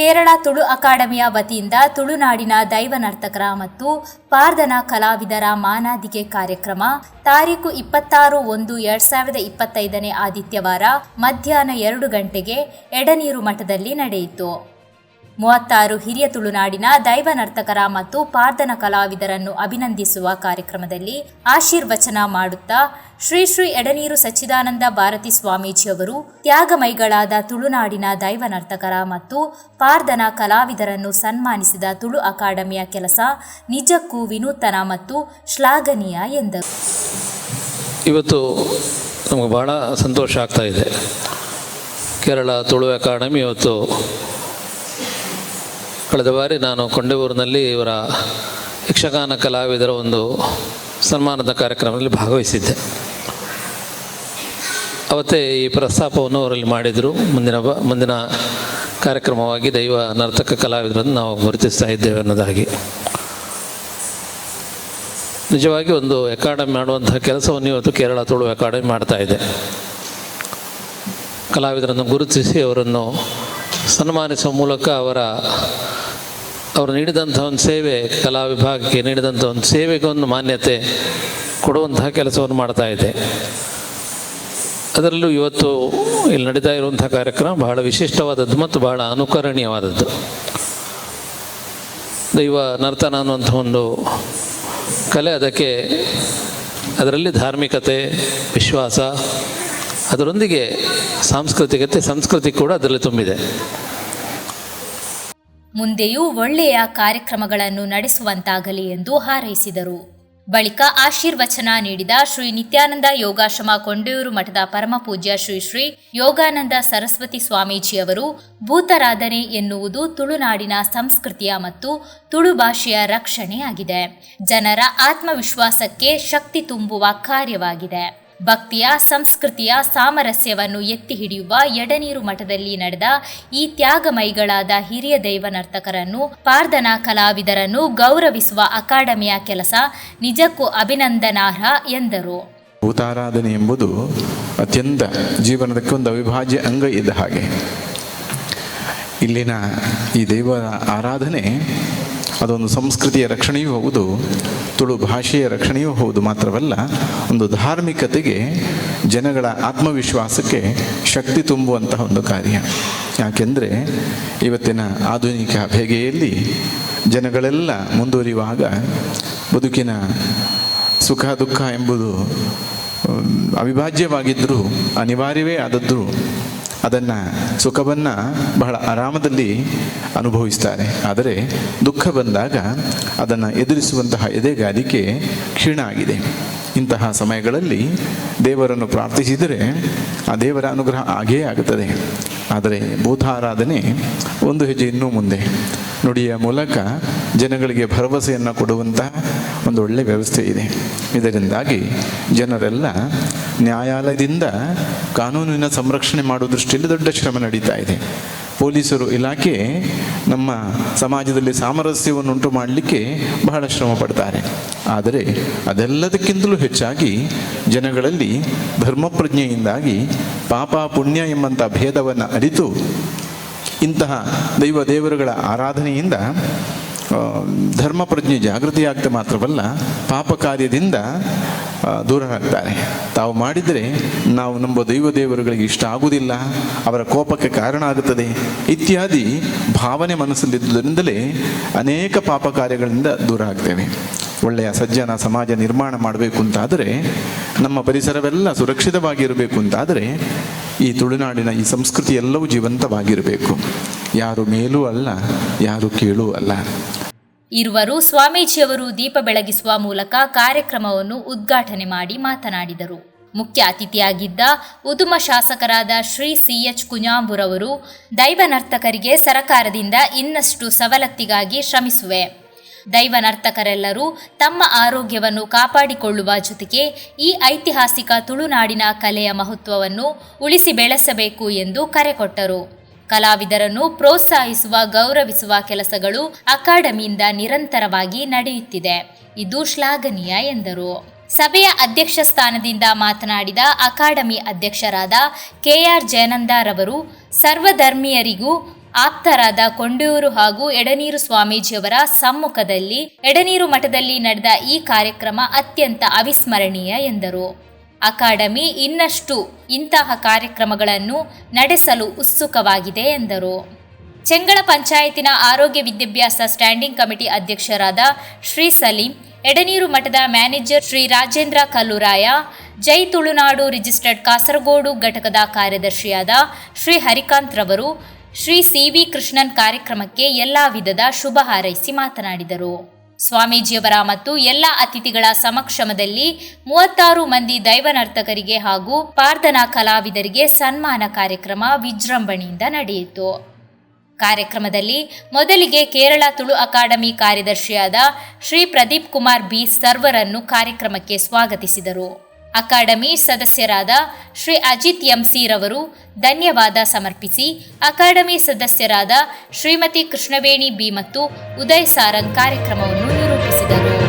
ಕೇರಳ ತುಳು ಅಕಾಡೆಮಿಯ ವತಿಯಿಂದ ತುಳುನಾಡಿನ ದೈವ ನರ್ತಕರ ಮತ್ತು ಪಾರ್ಧನ ಕಲಾವಿದರ ಮಾನಾದಿಗೆ ಕಾರ್ಯಕ್ರಮ. ತಾರೀಕು ಇಪ್ಪತ್ತಾರು ಒಂದು ಎರಡ್ ಸಾವಿರದ ಇಪ್ಪತ್ತೈದನೇ ಆದಿತ್ಯವಾರ ಮಧ್ಯಾಹ್ನ ಎರಡು ಗಂಟೆಗೆ ಎಡನೀರು ಮಠದಲ್ಲಿ ನಡೆಯಿತು. ಮೂವತ್ತಾರು ಹಿರಿಯ ತುಳುನಾಡಿನ ದೈವ ನರ್ತಕರ ಮತ್ತು ಪಾರ್ದನ ಕಲಾವಿದರನ್ನು ಅಭಿನಂದಿಸುವ ಕಾರ್ಯಕ್ರಮದಲ್ಲಿ ಆಶೀರ್ವಚನ ಮಾಡುತ್ತಾ ಶ್ರೀ ಶ್ರೀ ಎಡನೀರು ಸಚ್ಚಿದಾನಂದ ಭಾರತಿ ಸ್ವಾಮೀಜಿಯವರು ತ್ಯಾಗಮೈಗಳಾದ ತುಳುನಾಡಿನ ದೈವ ನರ್ತಕರ ಮತ್ತು ಪಾರ್ದನ ಕಲಾವಿದರನ್ನು ಸನ್ಮಾನಿಸಿದ ತುಳು ಅಕಾಡೆಮಿಯ ಕೆಲಸ ನಿಜಕ್ಕೂ ವಿನೂತನ ಮತ್ತು ಶ್ಲಾಘನೀಯ ಎಂದರು. ಇವತ್ತು ನಮಗೆ ಬಹಳ ಸಂತೋಷ ಆಗ್ತಾ ಇದೆ. ಕೇರಳ ತುಳು ಅಕಾಡೆಮಿ ಇವತ್ತು ಕಳೆದ ಬಾರಿ ನಾನು ಕೊಂಡೇವೂರಿನಲ್ಲಿ ಇವರ ಯಕ್ಷಗಾನ ಕಲಾವಿದರ ಒಂದು ಸನ್ಮಾನದ ಕಾರ್ಯಕ್ರಮದಲ್ಲಿ ಭಾಗವಹಿಸಿದ್ದೆ. ಅವತ್ತೇ ಈ ಪ್ರಸ್ತಾಪವನ್ನು ಅವರಲ್ಲಿ ಮಾಡಿದರು. ಮುಂದಿನ ಬ, ಮುಂದಿನ ಕಾರ್ಯಕ್ರಮವಾಗಿ ದೈವ ನರ್ತಕ ಕಲಾವಿದರನ್ನು ನಾವು ಗುರುತಿಸ್ತಾ ಇದ್ದೇವೆ ಅನ್ನೋದಾಗಿ. ನಿಜವಾಗಿ ಒಂದು ಅಕಾಡೆಮಿ ಮಾಡುವಂತಹ ಕೆಲಸವನ್ನು ಇವತ್ತು ಕೇರಳ ತುಳು ಅಕಾಡೆಮಿ ಮಾಡ್ತಾ ಇದೆ. ಕಲಾವಿದರನ್ನು ಗುರುತಿಸಿ ಅವರನ್ನು ಸನ್ಮಾನಿಸುವ ಮೂಲಕ ಅವರ ಅವರು ನೀಡಿದಂಥ ಒಂದು ಸೇವೆ ಕಲಾ ವಿಭಾಗಕ್ಕೆ ನೀಡಿದಂಥ ಒಂದು ಸೇವೆಗೊಂದು ಮಾನ್ಯತೆ ಕೊಡುವಂತಹ ಕೆಲಸವನ್ನು ಮಾಡ್ತಾ ಇದೆ. ಅದರಲ್ಲೂ ಇವತ್ತು ಇಲ್ಲಿ ನಡೀತಾ ಇರುವಂಥ ಕಾರ್ಯಕ್ರಮ ಬಹಳ ವಿಶಿಷ್ಟವಾದದ್ದು ಮತ್ತು ಬಹಳ ಅನುಕರಣೀಯವಾದದ್ದು. ದೈವ ನರ್ತನ ಅನ್ನುವಂಥ ಒಂದು ಕಲೆ, ಅದಕ್ಕೆ ಅದರಲ್ಲಿ ಧಾರ್ಮಿಕತೆ, ವಿಶ್ವಾಸ, ಅದರೊಂದಿಗೆ ಸಾಂಸ್ಕೃತಿಕತೆ, ಸಂಸ್ಕೃತಿ ಕೂಡ ಅದರಲ್ಲಿ ತುಂಬಿದೆ. ಮುಂದೆಯೂ ಒಳ್ಳೆಯ ಕಾರ್ಯಕ್ರಮಗಳನ್ನು ನಡೆಸುವಂತಾಗಲಿ ಎಂದು ಹಾರೈಸಿದರು. ಬಳಿಕ ಆಶೀರ್ವಚನ ನೀಡಿದ ಶ್ರೀ ನಿತ್ಯಾನಂದ ಯೋಗಾಶ್ರಮ ಕೊಂಡೆಯೂರು ಮಠದ ಪರಮಪೂಜ್ಯ ಶ್ರೀ ಶ್ರೀ ಯೋಗಾನಂದ ಸರಸ್ವತಿ ಸ್ವಾಮೀಜಿಯವರು ಭೂತರಾಧನೆ ಎನ್ನುವುದು ತುಳುನಾಡಿನ ಸಂಸ್ಕೃತಿಯ ಮತ್ತು ತುಳು ಭಾಷೆಯ ರಕ್ಷಣೆಯಾಗಿದೆ. ಜನರ ಆತ್ಮವಿಶ್ವಾಸಕ್ಕೆ ಶಕ್ತಿ ತುಂಬುವ ಕಾರ್ಯವಾಗಿದೆ. ಭಕ್ತಿಯ, ಸಂಸ್ಕೃತಿಯ ಸಾಮರಸ್ಯವನ್ನು ಎತ್ತಿ ಹಿಡಿಯುವ ಎಡನೀರು ಮಠದಲ್ಲಿ ನಡೆದ ಈ ತ್ಯಾಗಮೈಗಳಾದ ಹಿರಿಯ ದೈವ ನರ್ತಕರನ್ನು ಪಾರ್ಧನಾ ಕಲಾವಿದರನ್ನು ಗೌರವಿಸುವ ಅಕಾಡೆಮಿಯ ಕೆಲಸ ನಿಜಕ್ಕೂ ಅಭಿನಂದನಾರ್ಹ ಎಂದರು. ಭೂತಾರಾಧನೆ ಎಂಬುದು ಅತ್ಯಂತ ಜೀವನದಕ್ಕೆ ಒಂದು ಅವಿಭಾಜ್ಯ ಅಂಗ ಇದ್ದ ಹಾಗೆ. ಇಲ್ಲಿನ ಈ ದೇವರ ಆರಾಧನೆ ಅದೊಂದು ಸಂಸ್ಕೃತಿಯ ರಕ್ಷಣೆಯೂ ಹೌದು, ತುಳು ಭಾಷೆಯ ರಕ್ಷಣೆಯೂ ಹೌದು ಮಾತ್ರವಲ್ಲ, ಒಂದು ಧಾರ್ಮಿಕತೆಗೆ ಜನಗಳ ಆತ್ಮವಿಶ್ವಾಸಕ್ಕೆ ಶಕ್ತಿ ತುಂಬುವಂತಹ ಒಂದು ಕಾರ್ಯ. ಯಾಕೆಂದರೆ ಇವತ್ತಿನ ಆಧುನಿಕ ಬೇಗೆಯಲ್ಲಿ ಜನಗಳೆಲ್ಲ ಮುಂದುವರಿಯುವಾಗ ಬದುಕಿನ ಸುಖ ದುಃಖ ಎಂಬುದು ಅವಿಭಾಜ್ಯವಾಗಿದ್ದರೂ ಅನಿವಾರ್ಯವೇ ಆದದ್ದು ಅದನ್ನು ಸುಖವನ್ನು ಬಹಳ ಆರಾಮದಲ್ಲಿ ಅನುಭವಿಸ್ತಾರೆ. ಆದರೆ ದುಃಖ ಬಂದಾಗ ಅದನ್ನು ಎದುರಿಸುವಂತಹ ಎದೆಗಾರಿಕೆ ಕ್ಷೀಣ ಆಗಿದೆ. ಇಂತಹ ಸಮಯಗಳಲ್ಲಿ ದೇವರನ್ನು ಪ್ರಾರ್ಥಿಸಿದರೆ ಆ ದೇವರ ಅನುಗ್ರಹ ಆಗೇ ಆಗುತ್ತದೆ. ಆದರೆ ಭೂತಾರಾಧನೆ ಒಂದು ಹೆಜ್ಜೆ ಇನ್ನೂ ಮುಂದೆ. ನುಡಿಯ ಮೂಲಕ ಜನಗಳಿಗೆ ಭರವಸೆಯನ್ನು ಕೊಡುವಂತಹ ಒಂದು ಒಳ್ಳೆಯ ವ್ಯವಸ್ಥೆ ಇದೆ. ಇದರಿಂದಾಗಿ ಜನರೆಲ್ಲ ನ್ಯಾಯಾಲಯದಿಂದ ಕಾನೂನಿನ ಸಂರಕ್ಷಣೆ ಮಾಡುವ ದೃಷ್ಟಿಯಲ್ಲಿ ದೊಡ್ಡ ಶ್ರಮ ನಡೀತಾ ಇದೆ. ಪೊಲೀಸರು ಇಲಾಖೆ ನಮ್ಮ ಸಮಾಜದಲ್ಲಿ ಸಾಮರಸ್ಯವನ್ನು ಉಂಟು ಮಾಡಲಿಕ್ಕೆ ಬಹಳ ಶ್ರಮ ಪಡ್ತಾರೆ. ಆದರೆ ಅದೆಲ್ಲದಕ್ಕಿಂತಲೂ ಹೆಚ್ಚಾಗಿ ಜನಗಳಲ್ಲಿ ಧರ್ಮಪ್ರಜ್ಞೆಯಿಂದಾಗಿ ಪಾಪ, ಪುಣ್ಯ ಎಂಬಂಥ ಭೇದವನ್ನು ಅರಿತು ಇಂತಹ ದೈವ ದೇವರುಗಳ ಆರಾಧನೆಯಿಂದ ಧರ್ಮಪ್ರಜ್ಞೆ ಧರ್ಮ ಪ್ರಜ್ಞೆ ಜಾಗೃತಿಯಾಗ್ತಾ ಮಾತ್ರವಲ್ಲ, ಪಾಪ ಕಾರ್ಯದಿಂದ ದೂರರಾಗ್ತಾರೆ ತಾವು ಮಾಡಿದರೆ ನಾವು ನಮ್ಮ ದೈವ ದೇವರುಗಳಿಗೆ ಇಷ್ಟ ಆಗುವುದಿಲ್ಲ, ಅವರ ಕೋಪಕ್ಕೆ ಕಾರಣ ಆಗುತ್ತದೆ. ಇತ್ಯಾದಿ ಭಾವನೆ ಮನಸ್ಸಲ್ಲಿದ್ದುದರಿಂದಲೇ ಅನೇಕ ಪಾಪ ಕಾರ್ಯಗಳಿಂದ ದೂರ ಆಗ್ತೇವೆ. ಒಳ್ಳೆಯ ಸಜ್ಜನ ಸಮಾಜ ನಿರ್ಮಾಣ ಮಾಡಬೇಕು ಅಂತಾದರೆ, ನಮ್ಮ ಪರಿಸರವೆಲ್ಲ ಸುರಕ್ಷಿತವಾಗಿರಬೇಕು ಅಂತಾದರೆ, ಈ ತುಳುನಾಡಿನ ಈ ಸಂಸ್ಕೃತಿ ಎಲ್ಲವೂ ಜೀವಂತವಾಗಿರಬೇಕು. ಯಾರು ಮೇಲೂ ಅಲ್ಲ, ಯಾರು ಕೇಳೂ ಅಲ್ಲ. ಇರುವರು ಸ್ವಾಮೀಜಿಯವರು ದೀಪ ಬೆಳಗಿಸುವ ಮೂಲಕ ಕಾರ್ಯಕ್ರಮವನ್ನು ಉದ್ಘಾಟನೆ ಮಾಡಿ ಮಾತನಾಡಿದರು. ಮುಖ್ಯ ಅತಿಥಿಯಾಗಿದ್ದ ಉದುಮ ಶಾಸಕರಾದ ಶ್ರೀ ಸಿ ಎಚ್ ಕುഞ്ഞാಂಬುರವರು ದೈವ ನರ್ತಕರಿಗೆ ಸರಕಾರದಿಂದ ಇನ್ನಷ್ಟು ಸವಲತ್ತಿಗಾಗಿ ಶ್ರಮಿಸುವೆ. ದೈವ ನರ್ತಕರೆಲ್ಲರೂ ತಮ್ಮ ಆರೋಗ್ಯವನ್ನು ಕಾಪಾಡಿಕೊಳ್ಳುವ ಜೊತೆಗೆ ಈ ಐತಿಹಾಸಿಕ ತುಳುನಾಡಿನ ಕಲೆಯ ಮಹತ್ವವನ್ನು ಉಳಿಸಿ ಬೆಳೆಸಬೇಕು ಎಂದು ಕರೆ ಕೊಟ್ಟರು. ಕಲಾವಿದರನ್ನು ಪ್ರೋತ್ಸಾಹಿಸುವ, ಗೌರವಿಸುವ ಕೆಲಸಗಳು ಅಕಾಡೆಮಿಯಿಂದ ನಿರಂತರವಾಗಿ ನಡೆಯುತ್ತಿದೆ. ಇದು ಶ್ಲಾಘನೀಯ ಎಂದರು. ಸಭೆಯ ಅಧ್ಯಕ್ಷ ಸ್ಥಾನದಿಂದ ಮಾತನಾಡಿದ ಅಕಾಡೆಮಿ ಅಧ್ಯಕ್ಷರಾದ ಕೆಆರ್ ಜಯನಂದರವರು ಸರ್ವಧರ್ಮೀಯರಿಗೂ ಆಪ್ತರಾದ ಕೊಂಡೂರು ಹಾಗೂ ಎಡನೀರು ಸ್ವಾಮೀಜಿಯವರ ಸಮ್ಮುಖದಲ್ಲಿ, ಎಡನೀರು ಮಠದಲ್ಲಿ ನಡೆದ ಈ ಕಾರ್ಯಕ್ರಮ ಅತ್ಯಂತ ಅವಿಸ್ಮರಣೀಯ ಎಂದರು. ಅಕಾಡೆಮಿ ಇನ್ನಷ್ಟು ಇಂತಹ ಕಾರ್ಯಕ್ರಮಗಳನ್ನು ನಡೆಸಲು ಉತ್ಸುಕವಾಗಿದೆ ಎಂದರು. ಚೆಂಗಳ ಪಂಚಾಯತಿನ ಆರೋಗ್ಯ ವಿದ್ಯಾಭ್ಯಾಸ ಸ್ಟ್ಯಾಂಡಿಂಗ್ ಕಮಿಟಿ ಅಧ್ಯಕ್ಷರಾದ ಶ್ರೀ ಸಲೀಂ, ಎಡನೀರು ಮಠದ ಮ್ಯಾನೇಜರ್ ಶ್ರೀ ರಾಜೇಂದ್ರ ಕಲ್ಲುರಾಯ, ಜೈ ತುಳುನಾಡು ರಿಜಿಸ್ಟರ್ಡ್ ಕಾಸರಗೋಡು ಘಟಕದ ಕಾರ್ಯದರ್ಶಿಯಾದ ಶ್ರೀ ಹರಿಕಾಂತ್ ರವರು, ಶ್ರೀ ಸಿ ವಿ ಕೃಷ್ಣನ್ ಕಾರ್ಯಕ್ರಮಕ್ಕೆ ಎಲ್ಲ ವಿಧದ ಶುಭ ಹಾರೈಸಿ ಮಾತನಾಡಿದರು. ಸ್ವಾಮೀಜಿಯವರ ಮತ್ತು ಎಲ್ಲ ಅತಿಥಿಗಳ ಸಮಕ್ಷಮದಲ್ಲಿ ಮೂವತ್ತಾರು ಮಂದಿ ದೈವನರ್ತಕರಿಗೆ ಹಾಗೂ ಪಾರ್ಧನಾ ಕಲಾವಿದರಿಗೆ ಸನ್ಮಾನ ಕಾರ್ಯಕ್ರಮ ವಿಜೃಂಭಣೆಯಿಂದ ನಡೆಯಿತು. ಕಾರ್ಯಕ್ರಮದಲ್ಲಿ ಮೊದಲಿಗೆ ಕೇರಳ ತುಳು ಅಕಾಡೆಮಿ ಕಾರ್ಯದರ್ಶಿಯಾದ ಶ್ರೀ ಪ್ರದೀಪ್ ಕುಮಾರ್ ಬಿ ಸರ್ವರನ್ನು ಕಾರ್ಯಕ್ರಮಕ್ಕೆ ಸ್ವಾಗತಿಸಿದರು. ಅಕಾಡೆಮಿ ಸದಸ್ಯರಾದ ಶ್ರೀ ಅಜಿತ್ ಎಂಸಿ ರವರು ಧನ್ಯವಾದ ಸಮರ್ಪಿಸಿ, ಅಕಾಡೆಮಿ ಸದಸ್ಯರಾದ ಶ್ರೀಮತಿ ಕೃಷ್ಣವೇಣಿ ಬಿ ಮತ್ತು ಉದಯ್ ಸಾರಂಗ್ ಕಾರ್ಯಕ್ರಮವನ್ನು ನಿರೂಪಿಸಿದರು.